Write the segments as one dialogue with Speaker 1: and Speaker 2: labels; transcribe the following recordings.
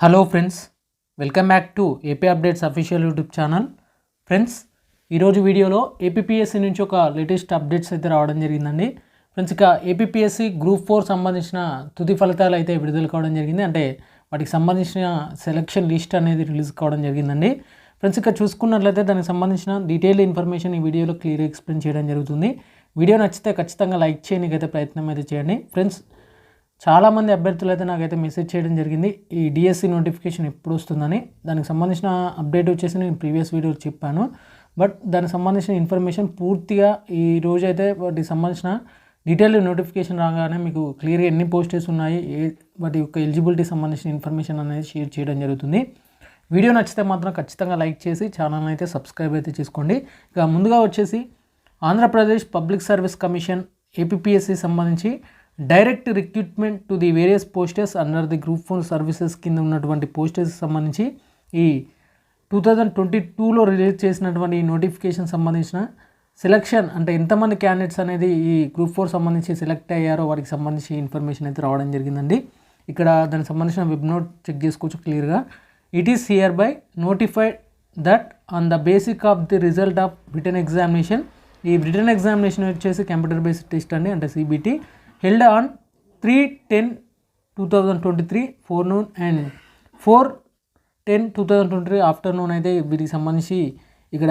Speaker 1: Hello friends welcome back to AP updates official YouTube channel friends ఈరోజు వీడియోలో APPSC నుంచి ఒక లేటెస్ట్ అప్డేట్స్ అయితే రావడం జరిగిందండి. ఫ్రెండ్స్ ఇక ఏపీపీఎస్సీ గ్రూప్ ఫోర్ సంబంధించిన తుది ఫలితాలు అయితే విడుదల కావడం జరిగింది. అంటే వాటికి సంబంధించిన సెలక్షన్ లిస్ట్ అనేది రిలీజ్ కావడం జరిగిందండి. ఫ్రెండ్స్ ఇక చూసుకున్నట్లయితే దానికి సంబంధించిన డీటెయిల్ ఇన్ఫర్మేషన్ ఈ వీడియోలో క్లియర్ ఎక్స్ప్లెయిన్ చేయడం జరుగుతుంది. వీడియో నచ్చితే ఖచ్చితంగా లైక్ చేయడానికి అయితే ప్రయత్నం అయితే చేయండి. ఫ్రెండ్స్ చాలామంది అభ్యర్థులు అయితే నాకైతే మెసేజ్ చేయడం జరిగింది. ఈ డిఎస్సి నోటిఫికేషన్ ఎప్పుడు వస్తుందని. దానికి సంబంధించిన అప్డేట్ వచ్చేసి నేను ప్రీవియస్ వీడియో చెప్పాను. బట్ దానికి సంబంధించిన ఇన్ఫర్మేషన్ పూర్తిగా ఈ రోజు అయితే వాటికి సంబంధించిన డీటెయిల్ నోటిఫికేషన్ రాగానే మీకు క్లియర్గా ఎన్ని పోస్టెస్ ఉన్నాయి ఏ వాటి యొక్క ఎలిజిబిలిటీ సంబంధించిన ఇన్ఫర్మేషన్ అనేది షేర్ చేయడం జరుగుతుంది. వీడియో నచ్చితే మాత్రం ఖచ్చితంగా లైక్ చేసి ఛానల్ అయితే సబ్స్క్రైబ్ అయితే చేసుకోండి. ఇక ముందుగా వచ్చేసి Andhra Pradesh public service commission APSC సంబంధించి direct recruitment to the various posts under the group four services కింద ఉన్నటువంటి పోస్టెస్ సంబంధించి ఈ టూ థౌజండ్ ట్వంటీ టూలో రిలీజ్ చేసినటువంటి ఈ నోటిఫికేషన్ సంబంధించిన సెలక్షన్ అంటే ఎంతమంది క్యాండిడేట్స్ అనేది ఈ గ్రూప్ ఫోర్ సంబంధించి సెలెక్ట్ అయ్యారో వారికి సంబంధించి ఇన్ఫర్మేషన్ అయితే రావడం జరిగిందండి. ఇక్కడ దానికి సంబంధించిన వెబ్ నోట్ చెక్ చేసుకోవచ్చు క్లియర్గా. It is hereby notified that on the basis of the result of written examination ఈ రిటర్న్ ఎగ్జామినేషన్ వచ్చేసి కంప్యూటర్ బేస్డ్ టెస్ట్ అండి అంటే CBT held on three ten two thousand twenty three forenoon and four ten two thousand twenty three afternoon అయితే వీటికి సంబంధించి ఇక్కడ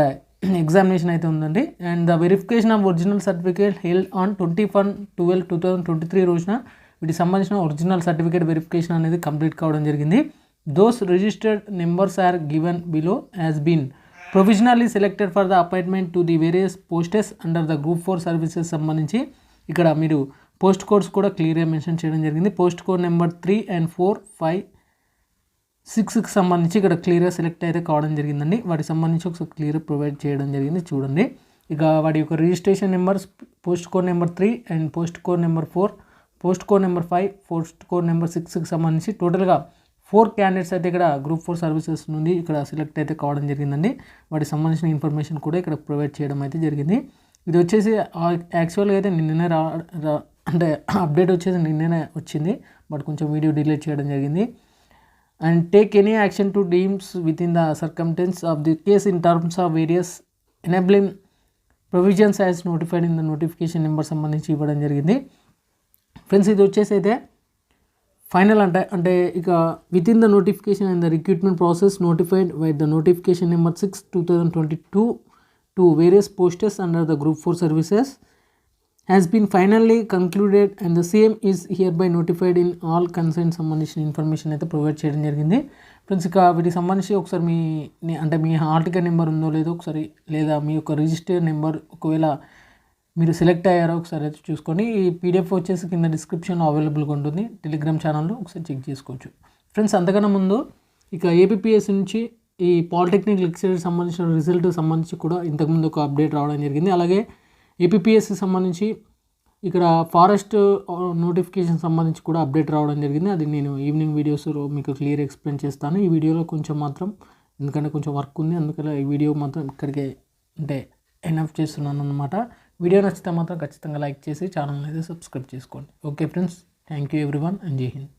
Speaker 1: examination అయితే ఉందండి. And the verification of original certificate held on twenty one twelve two thousand twenty three రోజున వీటికి సంబంధించిన original certificate verification అనేది కంప్లీట్ కావడం జరిగింది. Those registered numbers are given below has been provisionally selected for the appointment to the various posts under the group four services సంబంధించి ఇక్కడ మీరు post codes కూడా క్లియర్గా మెన్షన్ చేయడం జరిగింది. Post code number three and four five సిక్స్కి సంబంధించి ఇక్కడ క్లియర్గా సెలెక్ట్ అయితే కావడం జరిగిందండి. వాటికి సంబంధించి ఒకసారి క్లియర్ ప్రొవైడ్ చేయడం జరిగింది. చూడండి. ఇక వాడి యొక్క registration number post code number three and post code number four post code number five post code number సిక్స్కి సంబంధించి టోటల్గా ఫోర్ క్యాండిడేట్స్ అయితే ఇక్కడ గ్రూప్ ఫోర్ సర్వీసెస్ నుండి ఇక్కడ సెలెక్ట్ అయితే కావడం జరిగిందండి. వాటికి సంబంధించిన ఇన్ఫర్మేషన్ కూడా ఇక్కడ ప్రొవైడ్ చేయడం అయితే జరిగింది. ఇది వచ్చేసి యాక్చువల్గా అయితే నిన్ననే రా- అంటే అప్డేట్ వచ్చేసి నిన్ననే వచ్చింది బట్ కొంచెం వీడియో డిలీట్ చేయడం జరిగింది. And take any action to deems within the circumstances of the case in terms of various enabling provisions as notified in the notification number సంబంధించి ఇవ్వడం జరిగింది. ఫ్రెండ్స్ ఇది వచ్చేసి అయితే ఫైనల్ అంటే అంటే ఇక within the notification and the recruitment process notified by the notification number six two thousand twenty two to various posts under the group four services has been finally concluded and the same is hereby notified in all concern సంబంధించిన information అయితే provide చేయడం జరిగింది friends ఇక వీటికి సంబంధించి ఒకసారి మీ అంటే మీ article number ఉందో లేదో ఒకసారి లేదా మీ యొక్క రిజిస్టర్ నెంబర్ ఒకవేళ మీరు సెలెక్ట్ అయ్యారో ఒకసారి అయితే చూసుకొని ఈ పీడిఎఫ్ వచ్చేసి కింద డిస్క్రిప్షన్లో అవైలబుల్గా ఉంటుంది. టెలిగ్రామ్ ఛానల్లో ఒకసారి చెక్ చేసుకోవచ్చు. ఫ్రెండ్స్ అంతకన్నా ముందు ఇక ఏపీఎస్ నుంచి ఈ పాలిటెక్నిక్ లెక్చరర్ సంబంధించిన రిజల్ట్ సంబంధించి కూడా ఇంతకుముందు ఒక అప్డేట్ రావడం జరిగింది. అలాగే ఏపీఎస్సి సంబంధించి ఇక్కడ ఫారెస్ట్ నోటిఫికేషన్ సంబంధించి కూడా అప్డేట్ రావడం జరిగింది. అది నేను ఈవినింగ్ వీడియోస్ మీకు క్లియర్ ఎక్స్ప్లెయిన్ చేస్తాను. ఈ వీడియోలో కొంచెం మాత్రం ఎందుకంటే కొంచెం వర్క్ ఉంది అందుకని ఈ వీడియో మాత్రం ఇక్కడికే అంటే ఎన్ఎఫ్ చేస్తున్నాను అనమాట వీడియో నచ్చితే మాత్రం ఖచ్చితంగా లైక్ చేసి ఛానల్ అయితే సబ్స్క్రైబ్ చేసుకోండి. Okay friends thank you everyone and Jai Hind